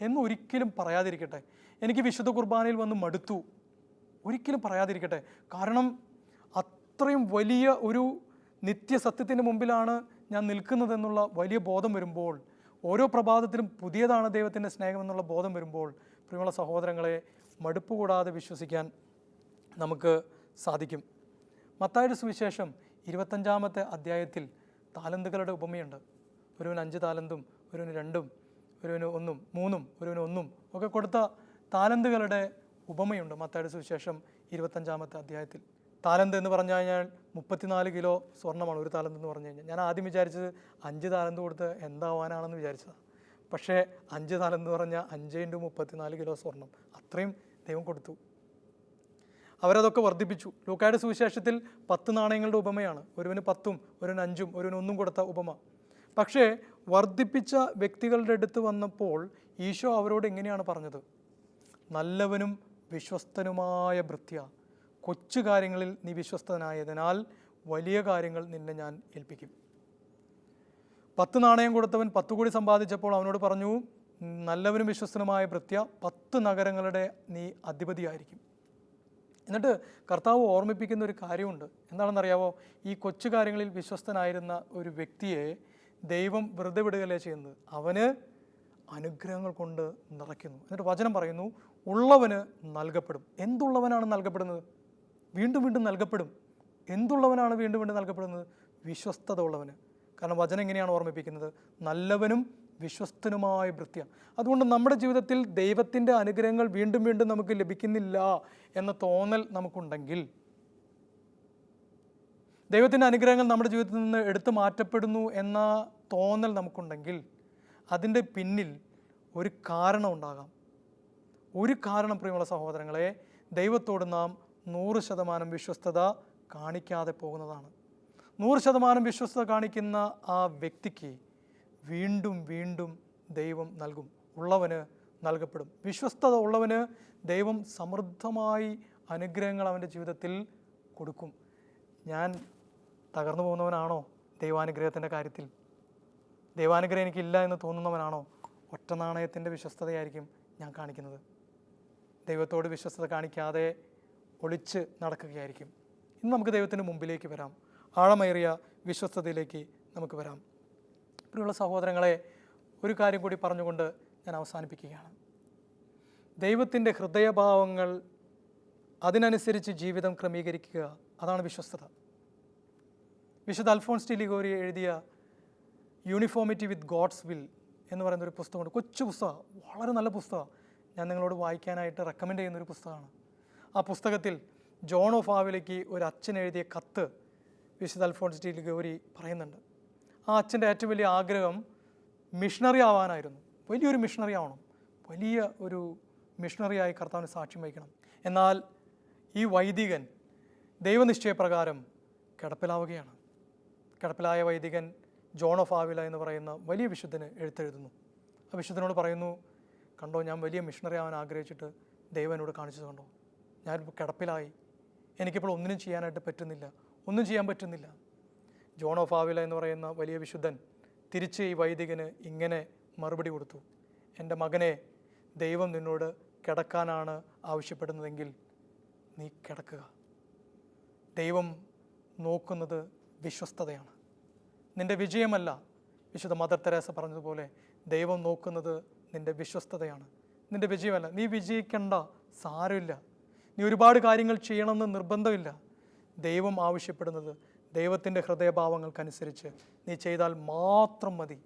എന്ന് ഒരിക്കലും പറയാതിരിക്കട്ടെ. എനിക്ക് വിശുദ്ധ കുർബാനയിൽ വന്ന് മടുത്തു. ഒരിക്കലും പറയാതിരിക്കട്ടെ. കാരണം അത്രയും വലിയ ഒരു നിത്യസത്യത്തിന്റെ മുമ്പിലാണ് ഞാൻ നിൽക്കുന്നതെന്നുള്ള വലിയ ബോധം വരുമ്പോൾ ഓരോ പ്രഭാതത്തിലും പുതിയതാണ് ദൈവത്തിന്റെ സ്നേഹം എന്നുള്ള ബോധം വരുമ്പോൾ പ്രിയമുള്ള സഹോദരങ്ങളെ മടുപ്പ് കൂടാതെ വിശ്വസിക്കാൻ നമുക്ക് സാധിക്കും. മത്തായുടെ സുവിശേഷം ഇരുപത്തഞ്ചാമത്തെ അധ്യായത്തിൽ താലന്തുകളുടെ ഉപമയുണ്ട്. ഒരുവന് അഞ്ച് താലന്തും ഒരുവന് രണ്ടും ഒരുവന് ഒന്നും മൂന്നും ഒരുവന് ഒന്നും ഒക്കെ കൊടുത്ത താലന്തുകളുടെ ഉപമയുണ്ട് മത്തായുടെ സുവിശേഷം ഇരുപത്തഞ്ചാമത്തെ അധ്യായത്തിൽ. താലന്ത് എന്ന് പറഞ്ഞു കഴിഞ്ഞാൽ മുപ്പത്തിനാല് കിലോ സ്വർണമാണ് ഒരു താലന്ത് എന്ന് പറഞ്ഞു കഴിഞ്ഞാൽ. ഞാൻ ആദ്യം വിചാരിച്ചത് അഞ്ച് താലന്ത് കൊടുത്ത് എന്താവാനാണെന്ന് വിചാരിച്ചതാണ്. പക്ഷേ അഞ്ച് താലന്ത് പറഞ്ഞാൽ അഞ്ച് ഇന്റു മുപ്പത്തിനാല് കിലോ സ്വർണം. അത്രയും ദൈവം കൊടുത്തു. അവരതൊക്കെ വർദ്ധിപ്പിച്ചു. ലൂക്കായുടെ സുവിശേഷത്തിൽ പത്ത് നാണയങ്ങളുടെ ഉപമയാണ്. ഒരുവന് പത്തും ഒരുവന് അഞ്ചും ഒരുവന് ഒന്നും കൊടുത്ത ഉപമ. പക്ഷേ വർദ്ധിപ്പിച്ച വ്യക്തികളുടെ അടുത്ത് വന്നപ്പോൾ ഈശോ അവരോട് എങ്ങനെയാണ് പറഞ്ഞത്? നല്ലവനും വിശ്വസ്തനുമായ ഭൃത്യ. കൊച്ചു കാര്യങ്ങളിൽ നീ വിശ്വസ്തനായതിനാൽ വലിയ കാര്യങ്ങൾ നിന്നെ ഞാൻ ഏൽപ്പിക്കും. പത്ത് നാണയം കൊടുത്തവൻ പത്ത് കോടി സമ്പാദിച്ചപ്പോൾ അവനോട് പറഞ്ഞു നല്ലവനും വിശ്വസ്തനുമായ ഭൃത്യ പത്ത് നഗരങ്ങളുടെ നീ അധിപതിയായിരിക്കും. എന്നിട്ട് കർത്താവ് ഓർമ്മിപ്പിക്കുന്ന ഒരു കാര്യമുണ്ട്. എന്താണെന്നറിയാവോ? ഈ കൊച്ചു കാര്യങ്ങളിൽ വിശ്വസ്തനായിരുന്ന ഒരു വ്യക്തിയെ ദൈവം വെറുതെ വിടുകയല്ലേ ചെയ്യുന്നത്? അവന് അനുഗ്രഹങ്ങൾ കൊണ്ട് നിറയ്ക്കുന്നു. എന്നിട്ട് വചനം പറയുന്നു ഉള്ളവന് നൽകപ്പെടും. എന്തുള്ളവനാണ് നൽകപ്പെടുന്നത്? വീണ്ടും വീണ്ടും നൽകപ്പെടും. എന്തുള്ളവനാണ് വീണ്ടും വീണ്ടും നൽകപ്പെടുന്നത്? വിശ്വസ്തത ഉള്ളവന് കാരണം വചനം എങ്ങനെയാണ് ഓർമ്മിപ്പിക്കുന്നത്? നല്ലവനും വിശ്വസ്തനുമായ ഭൃത്യ അതുകൊണ്ട് നമ്മുടെ ജീവിതത്തിൽ ദൈവത്തിന്റെ അനുഗ്രഹങ്ങൾ വീണ്ടും വീണ്ടും നമുക്ക് ലഭിക്കുന്നില്ല എന്ന തോന്നൽ നമുക്കുണ്ടെങ്കിൽ ദൈവത്തിന്റെ അനുഗ്രഹങ്ങൾ നമ്മുടെ ജീവിതത്തിൽ നിന്ന് എടുത്തു മാറ്റപ്പെടുന്നു എന്ന തോന്നൽ നമുക്കുണ്ടെങ്കിൽ അതിന്റെ പിന്നിൽ ഒരു കാരണം ഉണ്ടാകാം. ഒരു കാരണം പ്രിയമുള്ള സഹോദരങ്ങളെ ദൈവത്തോട് നാം നൂറ് ശതമാനം വിശ്വസ്തത കാണിക്കാതെ പോകുന്നതാണ്. നൂറ് ശതമാനം വിശ്വസ്തത കാണിക്കുന്ന ആ വ്യക്തിക്ക് വീണ്ടും വീണ്ടും ദൈവം നൽകും. ഉള്ളവന് നൽകപ്പെടും. വിശ്വസ്തത ഉള്ളവന് ദൈവം സമൃദ്ധമായി അനുഗ്രഹങ്ങൾ അവന്റെ ജീവിതത്തിൽ കൊടുക്കും. ഞാൻ തകർന്നു പോകുന്നവനാണോ ദൈവാനുഗ്രഹത്തിന്റെ കാര്യത്തിൽ? ദൈവാനുഗ്രഹം എനിക്കില്ല എന്ന് തോന്നുന്നവനാണോ? ഒറ്റ നാണയത്തിന്റെ വിശ്വസ്തതയായിരിക്കും ഞാൻ കാണിക്കുന്നത്. ദൈവത്തോട് വിശ്വസ്തത കാണിക്കാതെ ഒളിച്ച് നടക്കുകയായിരിക്കും. ഇന്ന് നമുക്ക് ദൈവത്തിന് മുമ്പിലേക്ക് വരാം. ആഴമേറിയ വിശ്വസ്തതയിലേക്ക് നമുക്ക് വരാം. ഇവിടെയുള്ള സഹോദരങ്ങളെ ഒരു കാര്യം കൂടി പറഞ്ഞുകൊണ്ട് ഞാൻ അവസാനിപ്പിക്കുകയാണ്. ദൈവത്തിന്റെ ഹൃദയഭാവങ്ങൾ അതിനനുസരിച്ച് ജീവിതം ക്രമീകരിക്കുക അതാണ് വിശ്വസ്തത. വിശുദ്ധ അൽഫോൺസ് ടി ലിഗോരി എഴുതിയ യൂണിഫോമിറ്റി വിത്ത് ഗോഡ്സ് വിൽ എന്ന് പറയുന്ന ഒരു പുസ്തകമുണ്ട്. കൊച്ചു പുസ്തകമാണ്. വളരെ നല്ല പുസ്തകമാണ്. ഞാൻ നിങ്ങളോട് വായിക്കാനായിട്ട് റെക്കമെൻഡ് ചെയ്യുന്ന ഒരു പുസ്തകമാണ്. ആ പുസ്തകത്തിൽ ജോൺ ഓഫ് ആവിലേക്ക് ഒരു അച്ഛൻ എഴുതിയ കത്ത് വിശുദ്ധ അൽഫോൺസ് ഡി ഗൗരി പറയുന്നുണ്ട്. ആ അച്ഛന്റെ ഏറ്റവും വലിയ ആഗ്രഹം മിഷണറി ആവാനായിരുന്നു. വലിയൊരു മിഷണറി ആവണം. വലിയ ഒരു മിഷണറിയായി കർത്താവിന് സാക്ഷ്യം വഹിക്കണം. എന്നാൽ ഈ വൈദികൻ ദൈവനിശ്ചയപ്രകാരം കിടപ്പിലാവുകയാണ്. കിടപ്പിലായ വൈദികൻ ജോൺ ഓഫ് ആവില എന്ന് പറയുന്ന വലിയ വിശുദ്ധന് എഴുത്തെഴുതുന്നു. ആ വിശുദ്ധനോട് പറയുന്നു കണ്ടോ ഞാൻ വലിയ മിഷണറി ആവാൻ ആഗ്രഹിച്ചിട്ട് ദൈവനോട് കാണിച്ചത് കണ്ടോ? ഞാനിപ്പോൾ കിടപ്പിലായി. എനിക്കിപ്പോൾ ഒന്നിനും ചെയ്യാനായിട്ട് പറ്റുന്നില്ല. ഒന്നും ചെയ്യാൻ പറ്റുന്നില്ല. ജോൺ ഓഫ് ആവില എന്ന് പറയുന്ന വലിയ വിശുദ്ധൻ തിരിച്ച് ഈ വൈദികന് ഇങ്ങനെ മറുപടി കൊടുത്തു. എന്റെ മകനെ ദൈവം നിന്നോട് കിടക്കാനാണ് ആവശ്യപ്പെടുന്നതെങ്കിൽ നീ കിടക്കുക. ദൈവം നോക്കുന്നത് വിശ്വസ്തതയാണ്. നിന്റെ വിജയമല്ല വിശുദ്ധ മദർ തെരേസ പറഞ്ഞതുപോലെ ദൈവം നോക്കുന്നത് നിന്റെ വിശ്വസ്തതയാണ്. നിന്റെ വിജയമല്ല. നീ വിജയിക്കേണ്ട സാരമില്ല. നീ ഒരുപാട് കാര്യങ്ങൾ ചെയ്യണമെന്ന് നിർബന്ധമില്ല. ദൈവം ആവശ്യപ്പെടുന്നത് ദൈവത്തിന്റെ ഹൃദയഭാവങ്ങൾക്കനുസരിച്ച് നീ ചെയ്താൽ മാത്രം മതി.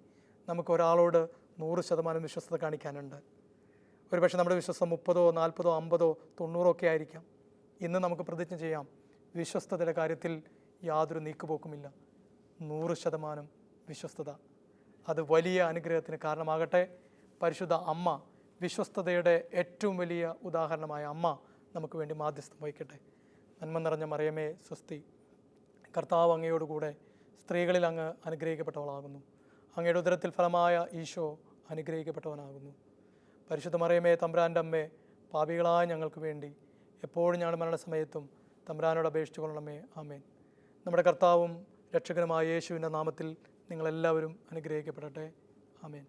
നമുക്ക് ഒരാളോട് നൂറ് ശതമാനം വിശ്വസ്തത കാണിക്കാനുണ്ട്. ഒരുപക്ഷെ നമ്മുടെ വിശ്വസ്ത മുപ്പതോ നാൽപ്പതോ അമ്പതോ തൊണ്ണൂറോ ഒക്കെ ആയിരിക്കാം. ഇന്ന് നമുക്ക് പ്രതിജ്ഞ ചെയ്യാം. വിശ്വസ്തതയുടെ കാര്യത്തിൽ യാതൊരു നീക്കുപോക്കുമില്ല. നൂറ് ശതമാനം വിശ്വസ്തത. അത് വലിയ അനുഗ്രഹത്തിന് കാരണമാകട്ടെ. പരിശുദ്ധ അമ്മ വിശ്വസ്തതയുടെ ഏറ്റവും വലിയ ഉദാഹരണമായ അമ്മ നമുക്ക് വേണ്ടി മാധ്യസ്ഥം വഹിക്കട്ടെ. നന്മ നിറഞ്ഞ മറിയമേ സ്വസ്തി. കർത്താവ് അങ്ങയോടുകൂടെ സ്ത്രീകളിൽ അങ്ങ് അനുഗ്രഹിക്കപ്പെട്ടവളാകുന്നു. അങ്ങയുടെ ഉദരത്തിൽ ഫലമായ ഈശോ അനുഗ്രഹിക്കപ്പെട്ടവനാകുന്നു. പരിശുദ്ധ മറിയമേ തമ്പ്രാന്റെ അമ്മേ പാപികളായ ഞങ്ങൾക്ക് വേണ്ടി എപ്പോഴും ഞങ്ങളുടെ മരണസമയത്തും തമ്പ്രാനോട് അപേക്ഷിച്ചു കൊള്ളണമേ ആമേൻ. നമ്മുടെ കർത്താവും രക്ഷകനുമായ യേശുവിന്റെ നാമത്തിൽ നിങ്ങളെല്ലാവരും അനുഗ്രഹിക്കപ്പെടട്ടെ. ആമേൻ.